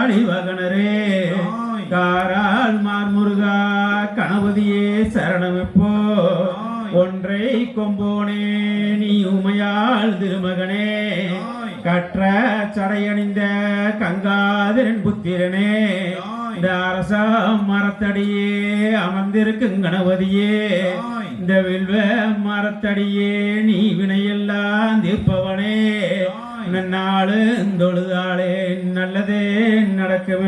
பெருச்சாளி வகனரே காரால் மார்முருகா கணபதியே சரணமிப்போ. ஒன்றை கொம்போனே நீ உமையாள் திருமகனே. கற்ற சடையணிந்த கங்காதரன் புத்திரனே. இந்த அரச மரத்தடியே அமர்ந்திருக்கும் கணபதியே. இந்த வில்வ மரத்தடியே நீ வினையெல்லாம் தீர்ப்பவனே. நன்னாளு தொழுதாளே நல்லதே நடக்கும்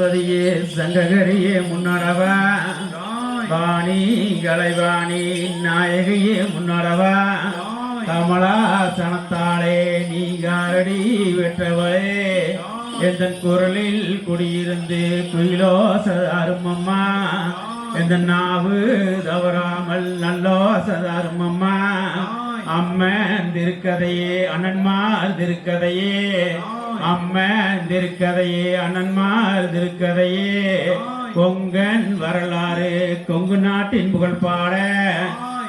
சரஸ்வதியே சங்ககரியே முன்னடவா. வாணி கலைவாணி நாயகியே முன்னடவா. கமலாசனத்தாளே நீங்காரடி வெற்றவளே. எந்த குரலில் குடியிருந்து குயிலோச அருமம்மா. எந்த நாவு தவறாமல் நல்லோச அருமம்மா. அம்மன் திருக்கதையே அண்ணன்மார் திருக்கதையே. அம்மன் திருக்கதையே அண்ணன்மார் திருக்கதையே கொங்கன் வரலாறு கொங்கு நாட்டின் புகழ் பாட.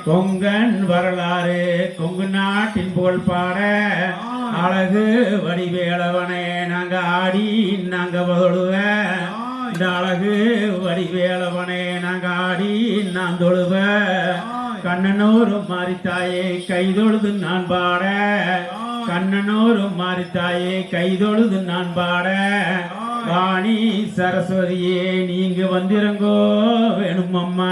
கொங்கன் வரலாறு கொங்கு நாட்டின் புகழ் பாட. அழகு வடிவேலவனே நாங்க ஆடி நாங்க தொழுவ இந்த அழகு வடிவேலவனே நாங்க ஆடி நான் தொழுவ கண்ணனூர் மாரித்தாயே கைதொழுது நான் பாட. கண்ணனூர் மாரித்தாயே கைதொழுது நான் பாட. வாணி சரஸ்வதியே நீங்க வந்திருங்கோ வேணும் அம்மா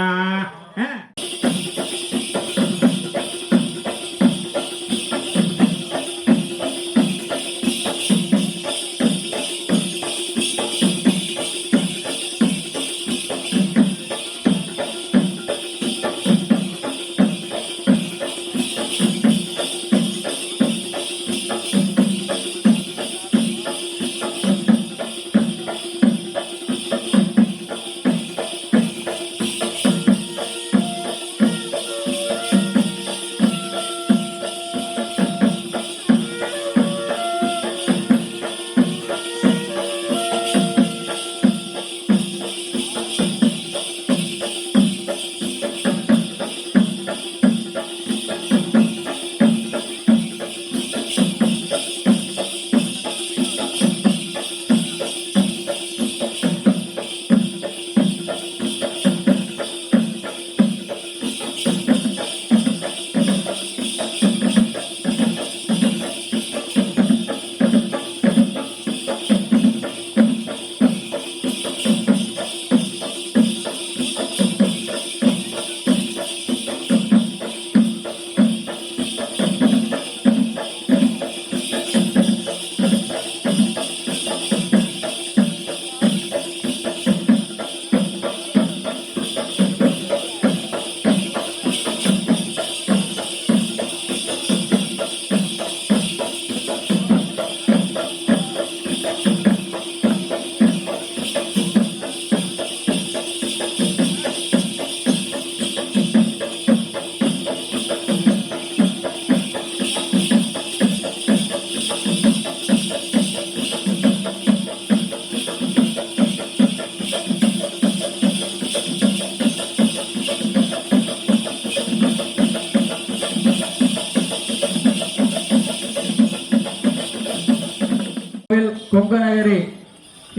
நகரி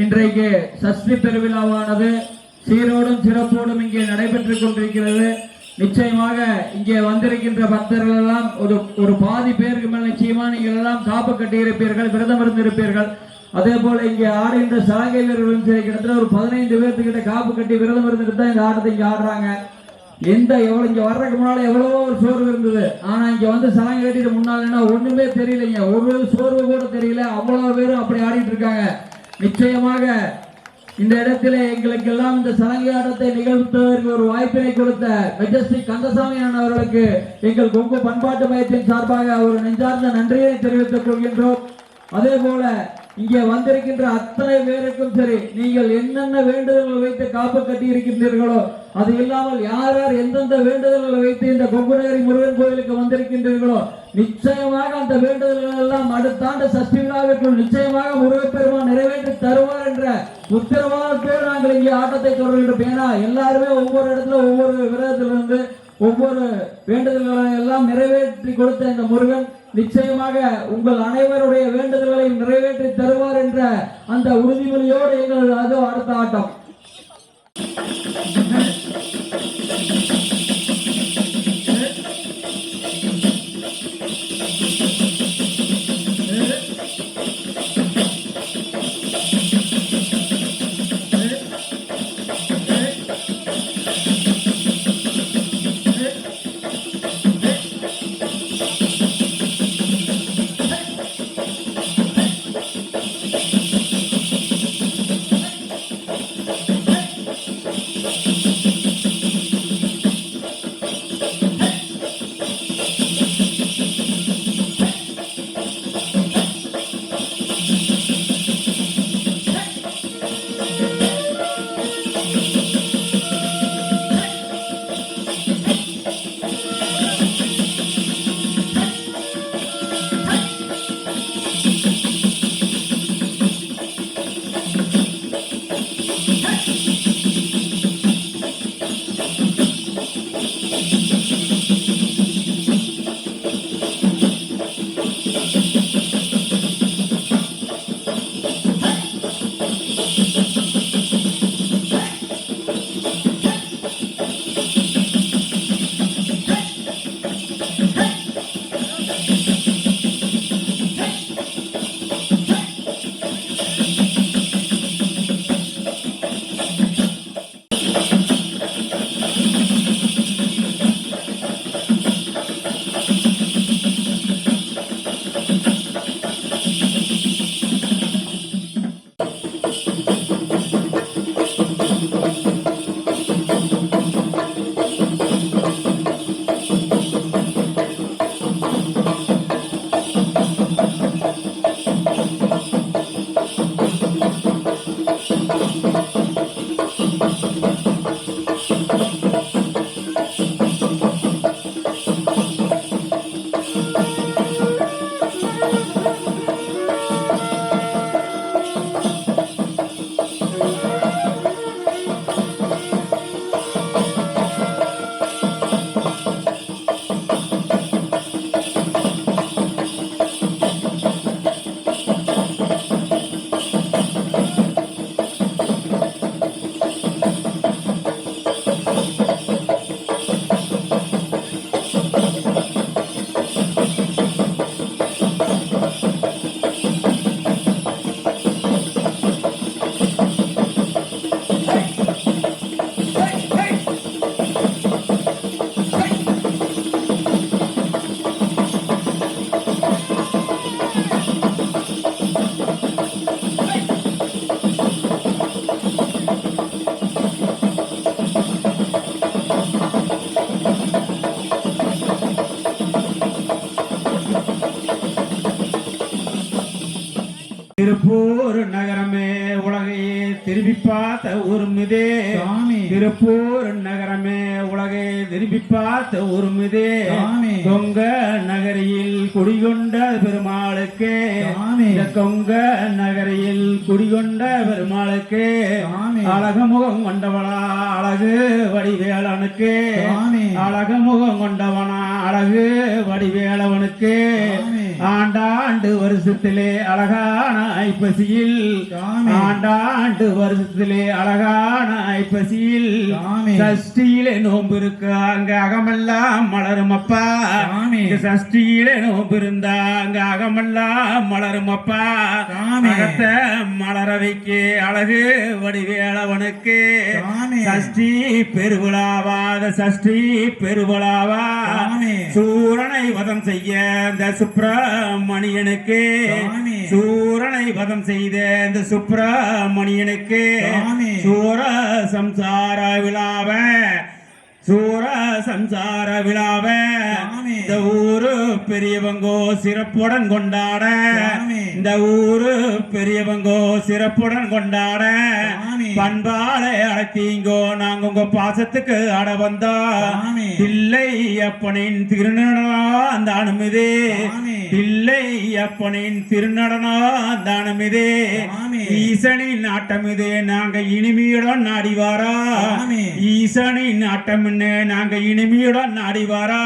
இன்றைக்கு சஷ்டி பெருவிழாவானது சீரோடும் சிறப்போடும் இங்கே நடைபெற்றுக் கொண்டிருக்கிறது. நிச்சயமாக இங்கே வந்திருக்கின்ற பக்தர்கள் எல்லாம் ஒரு ஒரு பாதி பேருக்கு மேல் நிச்சயமா நீங்கள் எல்லாம் காப்பு கட்டியிருப்பீர்கள் விரதம் இருந்திருப்பீர்கள். அதே போல இங்கே ஆடுகின்ற சலங்கை வீரர்களும் சரி கிட்டத்தட்ட ஒரு பதினைந்து பேர்த்துக்கிட்ட காப்பு கட்டி விரதம் இருந்துட்டு தான் இந்த ஆட்டத்தை இங்கே ஆடுறாங்க. எந்த எவ்வளவு இங்க வர்றதுக்கு முன்னால எவ்வளவோ ஒரு சோர்வு இருந்தது. ஆனா இங்க வந்து சலங்கை கட்டிட்டு முன்னாலன்னா ஒண்ணுமே தெரியலைங்க. ஒரு சோர்வு கூட தெரியல. அவ்வளவு பேரும் அப்படி ஆடிட்டு இருக்காங்க. நிச்சயமாக இந்த இடத்துல எங்களுக்கு எல்லாம் இந்த சலங்கை ஆட்டத்தை நிகழ்த்துவதற்கு ஒரு வாய்ப்பினை கொடுத்த மெஜஸ்டிக் கந்தசாமி அவர்களுக்கு எங்கள் கொங்கு பண்பாட்டு மையத்தின் சார்பாக ஒரு நெஞ்சார்ந்த நன்றியை தெரிவித்துக் கொள்கின்றோம். அதே போல இங்கே வந்திருக்கின்ற அத்தனை பேருக்கும் சரி நீங்கள் என்னென்ன வேண்டுதல்கள் வைத்து காப்பு கட்டி இருக்கின்றீர்களோ அது இல்லாமல் யார் யார் எந்தெந்த வேண்டுதல்களை வைத்து இந்த கொங்குநகரி முருகன் கோயிலுக்கு வந்திருக்கின்றீர்களோ நிச்சயமாக அந்த வேண்டுதல்கள் எல்லாம் அடுத்த ஆண்டு சஷ்டி விழாவிற்குள் நிச்சயமாக முருகப்பெருமான் நிறைவேற்றி தருவார் என்ற உத்தரவாதத்தோடு நாங்கள் இங்கே ஆட்டத்தை தொடர்கின்றோம். ஏன்னா எல்லாருமே ஒவ்வொரு இடத்துல ஒவ்வொரு விரதத்திலிருந்து ஒவ்வொரு வேண்டுதல்களை எல்லாம் நிறைவேற்றி கொடுத்த இந்த முருகன் நிச்சயமாக உங்கள் அனைவருடைய வேண்டுதல்களை நிறைவேற்றி தருவார் என்ற அந்த உறுதிமொழியோடு எங்கள் அது அடுத்த ஆட்டம். பார்த்த உருமுதே. திருப்பூர் நகரமே உலகை திரும்பி பார்த்த உருமுதே. கொங்க நகரில் குடிகொண்ட பெருமாளுக்கு கொங்க நகரில் குடிகொண்ட பெருமாளுக்கு. அழகு முகம் கொண்டவளா அழகு வடிவேலனுக்கு. அழகு முகம் கொண்டவனா அழகு வடிவேலவனுக்கு. ஆண்டாண்டு வருஷத்திலே அழகான ஐப்பசியில். ஆண்டாண்டு வருஷத்திலே அழகான ஐப்பசியில். சஷ்டியிலே நோன்பு இருக்கு அங்க அகமெல்லாம் மலரும் அப்பா சஷ்டியிலே நோன்பு இருந்தா அங்க அகமெல்லாம் மலரும் அப்பா. அகத்தை மலர வைக்க அழகு வடிவேலவனுக்கு சாமி. சஷ்டி பெருவிழாவாத சஷ்டி பெருவிழாவா. சூரனை வதம் செய்ய இந்த சுப்பிரமணியனுக்கு. சூரனை வதம் செய்த இந்த சுப்பிரமணியனுக்கு. சூர சம்சார விழாவ சூர சம்சார விழாவ. இந்த ஊரு பெரியவங்கோ சிறப்புடன் கொண்டாட. இந்த ஊரு பெரியவங்கோ சிறப்புடன் கொண்டாட. பண்பாலை அழைத்தீங்கோ நாங்க உங்க பாசத்துக்கு வந்தோம் சாமி. தில்லை அப்பனின் திருநடனம் தானமிதே சாமி. தில்லை அப்பனின் திருநடனம் தானமிதே சாமி. ஈசனின் ஆட்டம் இது நாங்க இனிமையுடன் நாடி வாரா சாமி. ஈசனின் ஆட்டம் நாங்க இனிமையுடன் நாடி வாரா.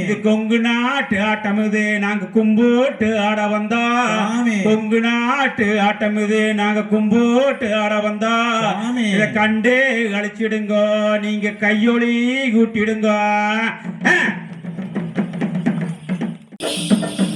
இது கொங்கு நாட்டு ஆட்டம் இது நாங்க கும்பிட்டு ஆட வந்தோம் சாமி. கொங்கு நாட்டு ஆட்டம் இது நாங்க கும்பிட்டு ஆட வந்தோம் சாமி. இத கண்டு கழிச்சிடுங்கோ நீங்க கையொளி கூட்டிடுங்க ஆ. வேலவன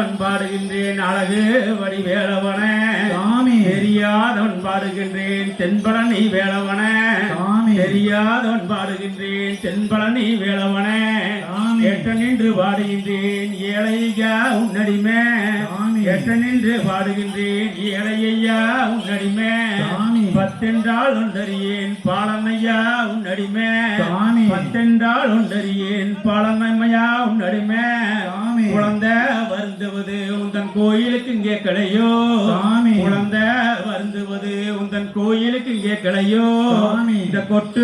அறியாதவன் பாடுகின்றேன் அழகு வடிவேலவன. சாமி. தெரியாதவன் பாடுகின்றேன் தென்பழனி வேலவன. சாமி. தெரியாதவன் பாடுகின்றேன் தென்பழனி வேலவன. சாமி. எட்ட நின்று பாடுகின்றேன் ஏழையா உன்னடிமே. சாமி. எட்ட நின்று பாடுகின்றேன் ஏழையா உன்னடிமே. சாமி. பத்தென்றால் ஒன்றறியேன் பாலனையா உன்னடிமே. சாமி. பத்தென்றால் ஒன்றறியேன் பாலனைமையா உன்னடிமே. சாமி. குழந்தை வருந்துவது உந்தன் கோயிலுக்கு இங்கே கிடையோ? குழந்தை வருந்துவது உந்தன் கோயிலுக்கு இங்கே சாமி இந்த கொட்டு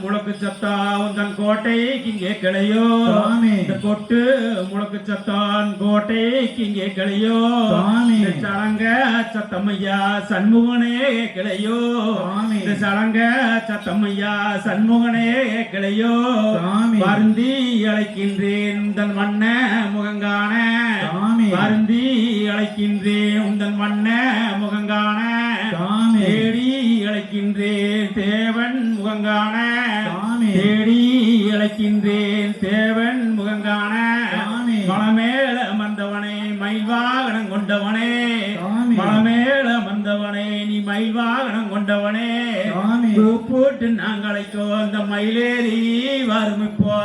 முழக்கு சத்தா உந்தன் கோட்டைக்கு இங்கே கிளையோ? இந்த கொட்டு முழக்கு சத்தான் கோட்டைக்கு இங்கே கிளையோ? இந்த சலங்க சத்தமையா சண்முகனே கிளையோ? இந்த சலங்க சத்தமையா சண்முகனே கிளையோ? வருந்தி அழைக்கின்றேன் உந்தன் வண்ண முகங்கான. வருந்தி அழைக்கின்றேன் உந்தன் வண்ண முகங்கான. அழைக்கின்றேன் தேவன் முகங்கான தேடி அழைக்கின்றேன் தேவன் முகங்கான மலமேல அமர்ந்தவனே மயில் வாகனம் கொண்டவனே. மலமேல அமர்ந்தவனே நீ மயில் வாகனம் கொண்டவனே. கூப்பிட்டு நாங்கள் அழைக்கோ அந்த மயிலேறி வருமிப்போ